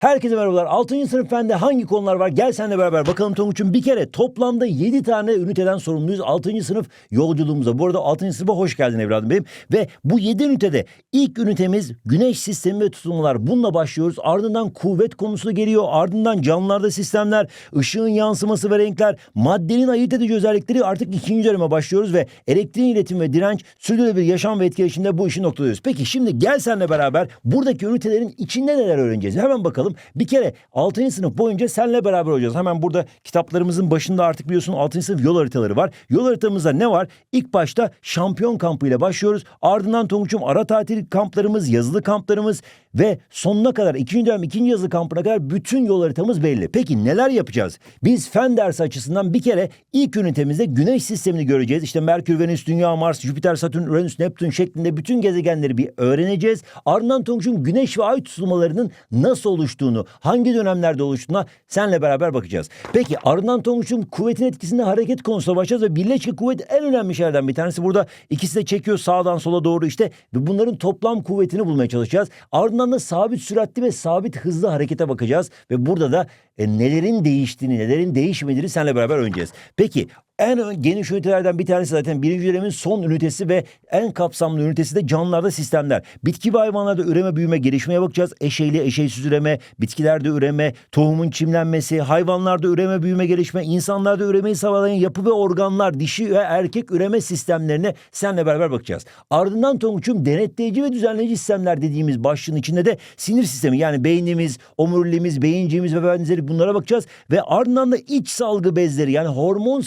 Herkese merhabalar. 6. sınıf fende hangi konular var? Gel senle beraber bakalım Tonguç'un. Bir kere toplamda 7 tane üniteden sorumluyuz 6. sınıf yolculuğumuza. Bu arada 6. sınıfa hoş geldin evladım benim. Ve bu 7 ünitede ilk ünitemiz güneş sistemi ve tutulmalar. Bununla başlıyoruz. Ardından kuvvet konusu geliyor. Ardından canlılarda sistemler, ışığın yansıması ve renkler, maddenin ayırt edici özellikleri artık ikinci döneme başlıyoruz ve elektriğin iletim ve direnç, sürdürülebilir yaşam ve etkileşimde bu işi noktalıyoruz. Peki şimdi gel senle beraber buradaki ünitelerin içinde neler öğreneceğiz? Hemen bakalım. Bir kere 6. sınıf boyunca senle beraber olacağız. Hemen burada kitaplarımızın başında artık biliyorsun 6. sınıf yol haritaları var. Yol haritamızda ne var? İlk başta şampiyon kampı ile başlıyoruz. Ardından Tonguç'um ara tatil kamplarımız, yazılı kamplarımız ve sonuna kadar ikinci dönem ikinci yazılı kampına kadar bütün yol haritamız belli. Peki neler yapacağız? Biz fen dersi açısından bir kere ilk ünitemizde güneş sistemini göreceğiz. İşte Merkür, Venüs, Dünya, Mars, Jüpiter, Satürn, Uranüs, Neptün şeklinde bütün gezegenleri bir öğreneceğiz. Ardından Tonguç'um güneş ve ay tutulmalarının nasıl oluştuğunu, hangi dönemlerde oluştuğuna senle beraber bakacağız. Peki ardından Tonguç'um kuvvetin etkisinde hareket konusuna başlayacağız ve birleşik kuvvet en önemli şeylerden bir tanesi. Burada ikisi de çekiyor sağdan sola doğru işte ve bunların toplam kuvvetini bulmaya çalışacağız. Ardından da sabit süratli ve sabit hızlı harekete bakacağız ve burada da e, nelerin değiştiğini, nelerin değişmediğini seninle beraber öğreneceğiz. Peki en geniş ünitelerden bir tanesi zaten birinci dönemin son ünitesi ve en kapsamlı ünitesi de canlılarda sistemler. Bitki ve hayvanlarda üreme, büyüme, gelişmeye bakacağız. Eşeyli, eşeysiz üreme, bitkilerde üreme, tohumun çimlenmesi, hayvanlarda üreme, büyüme, gelişme, insanlarda üremeyi sağlayan yapı ve organlar, dişi ve erkek üreme sistemlerine seninle beraber bakacağız. Ardından Tonguç'um denetleyici ve düzenleyici sistemler dediğimiz başlığın içinde de sinir sistemi yani beynimiz, omuriliğimiz, beyinciğimiz ve benzeri bunlara bakacağız. Ve ardından da iç salgı bezleri yani hormon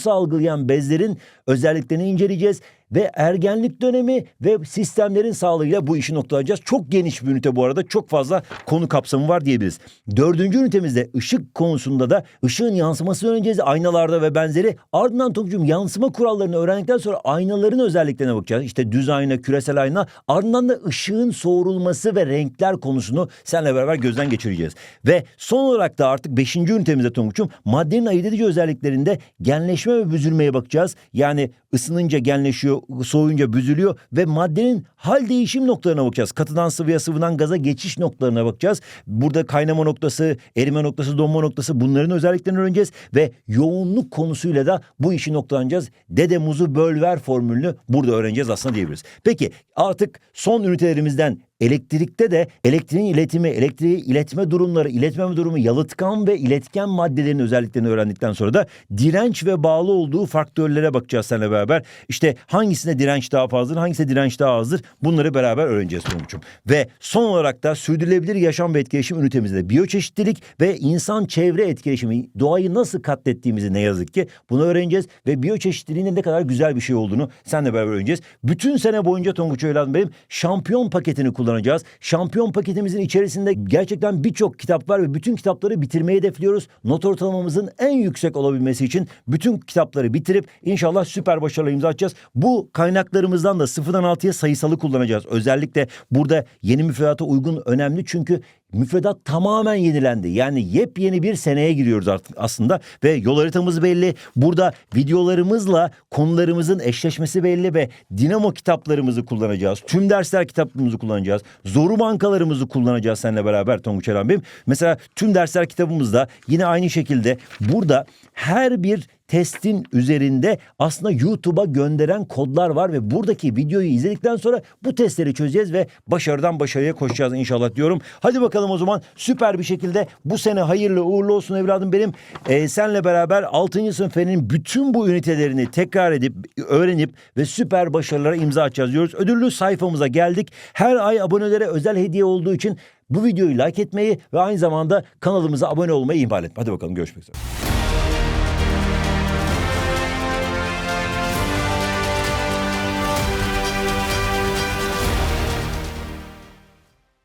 salgılayan bezlerin özelliklerini inceleyeceğiz. Ve ergenlik dönemi ve sistemlerin sağlığıyla bu işi noktalayacağız. Çok geniş bir ünite bu arada. Çok fazla konu kapsamı var diyebiliriz. Dördüncü ünitemizde ışık konusunda da ışığın yansımasını öğreneceğiz. Aynalarda ve benzeri. Ardından Tokcuğum yansıma kurallarını öğrendikten sonra aynaların özelliklerine bakacağız. İşte düz ayna, küresel ayna. Ardından da ışığın soğurulması ve renkler konusunu seninle beraber gözden geçireceğiz. Ve son olarak da artık beşinci ünitemizde Tonguç'um maddenin ayırt edici özelliklerinde genleşme ve büzülmeye bakacağız. Yani ısınınca genleşiyor, soğuyunca büzülüyor ve maddenin hal değişim noktalarına bakacağız. Katıdan sıvıya, sıvıdan gaza geçiş noktalarına bakacağız. Burada kaynama noktası, erime noktası, donma noktası bunların özelliklerini öğreneceğiz ve yoğunluk konusuyla da bu işi noktalanacağız. Dede muzu böl formülünü burada öğreneceğiz aslında diyebiliriz. Peki artık son ünitelerimizden Elektrikte de elektriğin iletimi, elektriği iletme durumları, iletmeme durumu, yalıtkan ve iletken maddelerin özelliklerini öğrendikten sonra da direnç ve bağlı olduğu faktörlere bakacağız seninle beraber. İşte hangisinde direnç daha fazladır, hangisinde direnç daha azdır bunları beraber öğreneceğiz Tonguç'um. Ve son olarak da sürdürülebilir yaşam ve etkileşim ünitemizde biyoçeşitlilik ve insan çevre etkileşimi, doğayı nasıl katlettiğimizi ne yazık ki bunu öğreneceğiz ve biyoçeşitliliğin ne kadar güzel bir şey olduğunu seninle beraber öğreneceğiz. Bütün sene boyunca Tonguç evladım benim şampiyon paketini kullanacağız. Şampiyon paketimizin içerisinde gerçekten birçok kitap var ve bütün kitapları bitirmeyi hedefliyoruz. Not ortalamamızın en yüksek olabilmesi için bütün kitapları bitirip inşallah süper başarılı imza atacağız. Bu kaynaklarımızdan da sıfırdan altıya sayısalı kullanacağız. Özellikle burada yeni müfredata uygun önemli çünkü müfredat tamamen yenilendi. Yani yepyeni bir seneye giriyoruz artık aslında ve yol haritamız belli. Burada videolarımızla konularımızın eşleşmesi belli ve Dinamo kitaplarımızı kullanacağız. Tüm dersler kitaplarımızı kullanacağız. Zoru bankalarımızı kullanacağız seninle beraber Tonguç Eren Bey'im. Mesela tüm dersler kitabımızda yine aynı şekilde burada her bir testin üzerinde aslında YouTube'a gönderen kodlar var ve buradaki videoyu izledikten sonra bu testleri çözeceğiz ve başarıdan başarıya koşacağız inşallah diyorum. Hadi bakalım o zaman süper bir şekilde bu sene hayırlı uğurlu olsun evladım benim. Ee, senle beraber 6. sınıf fenin bütün bu ünitelerini tekrar edip öğrenip ve süper başarılara imza atacağız diyoruz. Ödüllü sayfamıza geldik. Her ay abonelere özel hediye olduğu için bu videoyu like etmeyi ve aynı zamanda kanalımıza abone olmayı ihmal etme. Hadi bakalım görüşmek üzere.